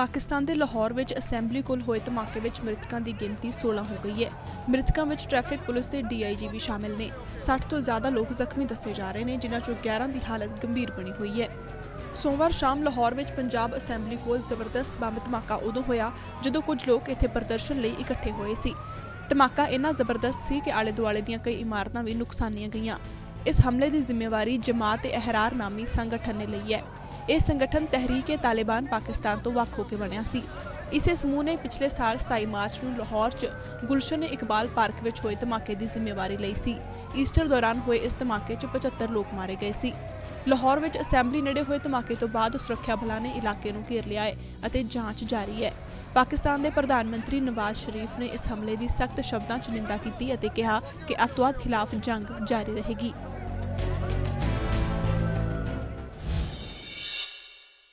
ਪਾਕਿਸਤਾਨ ਦੇ ਲਾਹੌਰ ਵਿੱਚ ਅਸੈਂਬਲੀ ਕੋਲ ਹੋਏ ਧਮਾਕੇ ਵਿੱਚ ਮ੍ਰਿਤਕਾਂ ਦੀ ਗਿਣਤੀ 16 ਹੋ ਗਈ ਹੈ। ਮ੍ਰਿਤਕਾਂ ਵਿੱਚ ਟ੍ਰੈਫਿਕ ਪੁਲਿਸ ਦੇ ਡੀਆਈਜੀ ਵੀ ਸ਼ਾਮਿਲ ਨੇ। 60 ਤੋਂ ਜ਼ਿਆਦਾ ਲੋਕ ਜ਼ਖਮੀ ਦੱਸੇ ਜਾ ਰਹੇ ਨੇ, ਜਿਨ੍ਹਾਂ ਚੋਂ 11 ਦੀ ਹਾਲਤ ਗੰਭੀਰ ਬਣੀ ਹੋਈ ਹੈ। ਸੋਮਵਾਰ ਸ਼ਾਮ ਲਾਹੌਰ ਵਿੱਚ ਪੰਜਾਬ ਅਸੈਂਬਲੀ ਕੋਲ ਜ਼ਬਰਦਸਤ ਬੰਬ ਧਮਾਕਾ ਉਦੋਂ ਹੋਇਆ ਜਦੋਂ ਕੁਝ ਲੋਕ ਇੱਥੇ ਪ੍ਰਦਰਸ਼ਨ ਲਈ ਇਕੱਠੇ ਹੋਏ ਸੀ। ਧਮਾਕਾ ਇੰਨਾ ਜ਼ਬਰਦਸਤ ਸੀ ਕਿ ਆਲੇ ਦੁਆਲੇ ਦੀਆਂ ਕਈ ਇਮਾਰਤਾਂ ਵੀ ਨੁਕਸਾਨੀਆਂ ਗਈਆਂ। ਇਸ ਹਮਲੇ ਦੀ ਜ਼ਿੰਮੇਵਾਰੀ ਜਮਾਤ-ਏ-ਅਹਿਰਾਰ ਨਾਮੀ ਸੰਗਠਨ ਨੇ ਲਈ ਹੈ। ਇਹ ਸੰਗਠਨ ਤਹਿਰੀਕ-ਏ-ਤਾਲਿਬਾਨ ਪਾਕਿਸਤਾਨ ਤੋਂ ਵੱਖ ਹੋ ਕੇ ਬਣਿਆ ਸੀ। ਇਸੇ ਸਮੂਹ ਨੇ ਪਿਛਲੇ ਸਾਲ 27 ਮਾਰਚ ਨੂੰ ਲਾਹੌਰ 'ਚ ਗੁਲਸ਼ਨ ਇਕਬਾਲ ਪਾਰਕ ਵਿੱਚ ਹੋਏ ਧਮਾਕੇ ਦੀ ਜ਼ਿੰਮੇਵਾਰੀ ਲਈ ਸੀ। ਈਸਟਰ ਦੌਰਾਨ ਹੋਏ ਇਸ ਧਮਾਕੇ 'ਚ 75 ਲੋਕ ਮਾਰੇ ਗਏ ਸੀ। ਲਾਹੌਰ ਵਿੱਚ ਅਸੈਂਬਲੀ ਨੇੜੇ ਹੋਏ ਧਮਾਕੇ ਤੋਂ ਬਾਅਦ ਸੁਰੱਖਿਆ ਬਲਾਂ ਨੇ ਇਲਾਕੇ ਨੂੰ ਘੇਰ ਲਿਆ ਹੈ ਅਤੇ ਜਾਂਚ ਜਾਰੀ ਹੈ ਪਾਕਿਸਤਾਨ ਦੇ ਪ੍ਰਧਾਨ ਮੰਤਰੀ ਨਵਾਜ਼ ਸ਼ਰੀਫ ਨੇ ਇਸ ਹਮਲੇ ਦੀ ਸਖਤ ਸ਼ਬਦਾਂ 'ਚ ਨਿੰਦਾ ਕੀਤੀ ਅਤੇ ਕਿਹਾ ਕਿ ਅੱਤਵਾਦ ਖਿਲਾਫ ਜੰਗ ਜਾਰੀ ਰਹੇਗੀ।